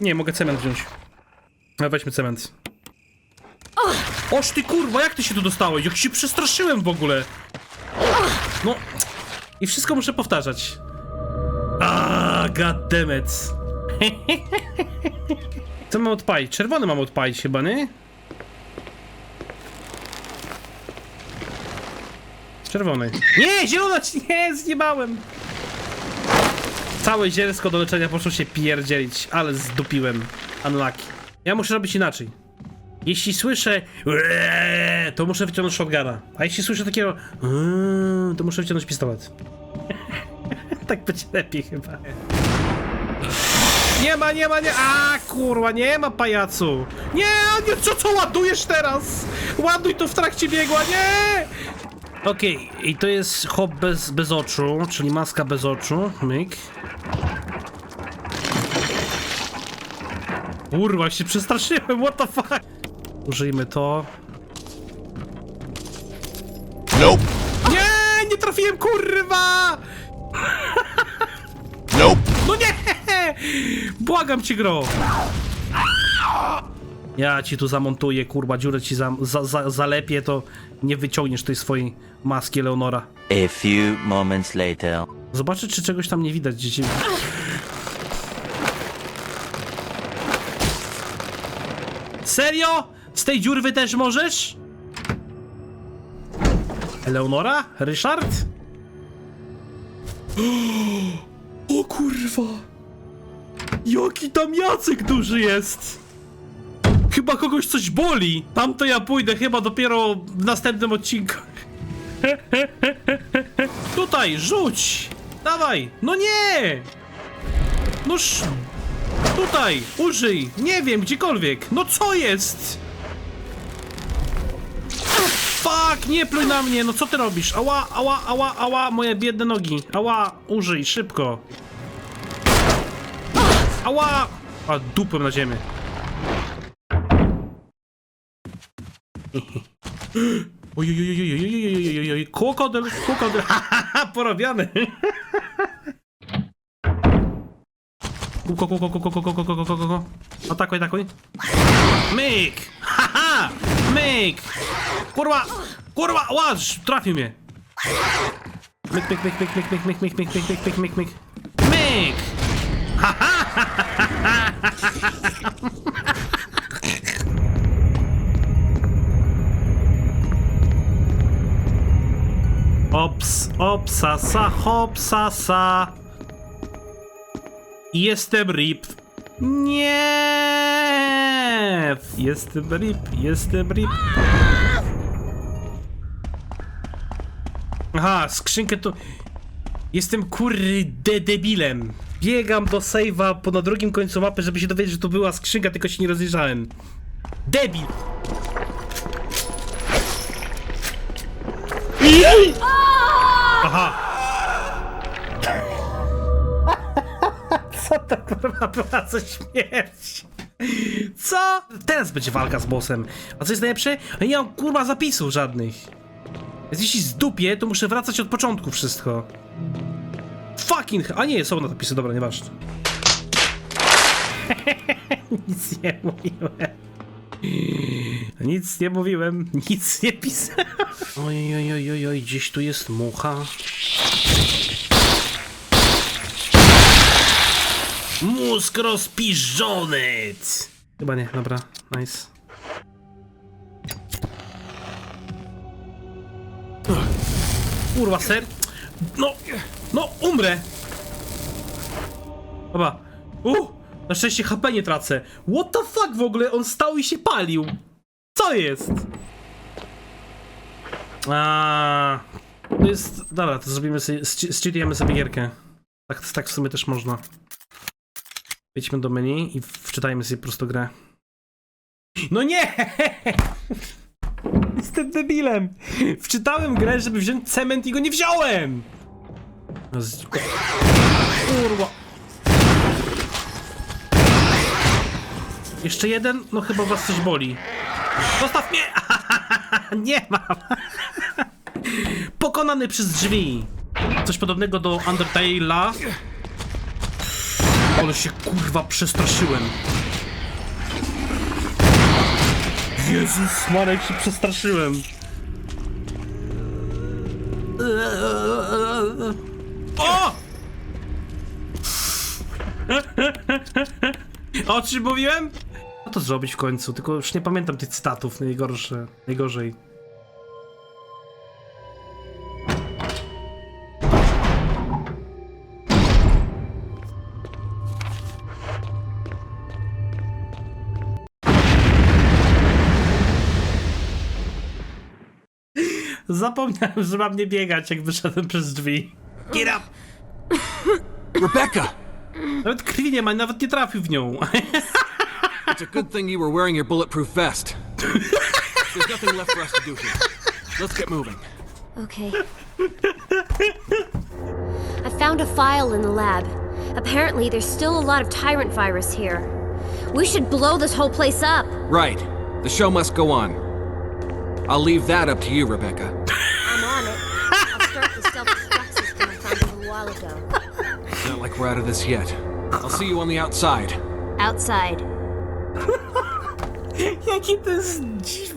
Nie, mogę cement wziąć. No weźmy cement. Oż ty kurwa, jak ty się tu dostałeś? Jak się przestraszyłem w ogóle. No. I wszystko muszę powtarzać. A, goddammit. Co mam odpalić? Czerwony mam odpalić chyba, nie? Czerwony. Nie, zielona, nie, zjebałem. Całe zielsko do leczenia poszło się pierdzielić, ale zdupiłem. Unlucky. Ja muszę robić inaczej. Jeśli słyszę to muszę wyciągnąć shotguna. A jeśli słyszę takiego to muszę wyciągnąć pistolet. tak będzie lepiej chyba. Nie ma, nie ma, nie. A kurwa, nie ma pajacu. Nie, nie, co, co ładujesz teraz? Ładuj to w trakcie biegła, nie! Okej, i to jest hop bez, bez oczu, czyli maska bez oczu. Myk. Kurwa, się przestraszyłem, what the fuck? Użyjmy to. Nope. Nie, nie trafiłem, kurwa! Nope. No nie! Błagam cię, gro! Ja ci tu zamontuję, kurwa, dziurę ci za, za, za, zalepię, to nie wyciągniesz tej swojej maski Leonora. A few moments later. Zobaczę, czy czegoś tam nie widać, dzieci. Serio? Z tej dziurwy też możesz? Eleonora? Ryszard? O kurwa! Jaki tam Jacek duży jest! Chyba kogoś coś boli! Tam to ja pójdę chyba dopiero w następnym odcinku. Tutaj, rzuć! Dawaj! No nie! Noż... Tutaj, użyj! Nie wiem, gdziekolwiek! No co jest? Fuck, nie pluj na mnie! No co ty robisz? Ała, ała, ała, ała, moje biedne nogi! Ała, użyj, szybko! Ała! A, dupem na ziemię. Ojojojojojojojojojojoj, krokodyl, krokodyl, hahaha, porobiony. Kuko, kuko, kuko, kuko, kuko, kuko, kuko. Atakuj, atakuj. Myk! Haha! Myk! Kurwa! Kurwa! Łaż! Trafił mnie! Myk, myk, myk, myk, myk, myk, myk, myk, myk, myk, myk, myk, myk, myk. Myk! Ops, opsasa, hopsasa. Jestem rip. Nie! Jestem rip, jestem rip. Aha, skrzynkę to... Jestem kurde debilem. Biegam do save'a po na drugim końcu mapy, żeby się dowiedzieć, że to była skrzynka, tylko się nie rozejrzałem. Debil! Aha! Co to kurwa była za śmierć? Co? Teraz będzie walka z bossem. A co jest najlepsze? Ja nie mam kurwa zapisów żadnych. Więc jeśli zdupię, to muszę wracać od początku wszystko. Fucking... A nie, są na zapisy, dobra, nieważne. Nic nie mówiłem. Nic nie mówiłem, nic nie pisałem. Oj, oj, oj, oj, oj, gdzieś tu jest mucha. Mózg rozpiżony! Chyba nie, dobra, nice. Kurwa, ser? No, no, umrę! Dobra. Uh, na szczęście HP nie tracę. What the fuck w ogóle? On stał i się palił. Co jest? A, to jest... Dobra, to zrobimy sobie... Zcheatujemy sobie gierkę. Tak, tak w sumie też można. Wejdźmy do menu i wczytajmy sobie po prostu grę. No nie! Jestem debilem! Wczytałem grę, żeby wziąć cement i go nie wziąłem! No Kurwa. Jeszcze jeden? No chyba was coś boli. Zostaw mnie! Nie mam! Pokonany przez drzwi. Coś podobnego do Undertale'a. Ale się kurwa przestraszyłem. Jezus Marek się przestraszyłem. O! O czym mówiłem? Co to zrobić w końcu? Tylko już nie pamiętam tych cytatów najgorsze. Najgorzej. Zapomniałem, że mam nie biegać, jak wyszedłem przez drzwi. Get up! Rebecca! Nawet krwi nie ma, nawet nie trafił w nią. It's a good thing you were wearing your bulletproof vest. There's nothing left for us to do here. Let's get moving. Okay. I found a file in the lab. Apparently, there's still a lot of tyrant virus here. We should blow this whole place up. Right. The show must go on. I'll leave that up to you, Rebecca. I'm on it. I'll start the self-destruct system I found a little while ago. Not like we're out of this yet. I'll see you on the outside. Outside. Jaki to jest dziwny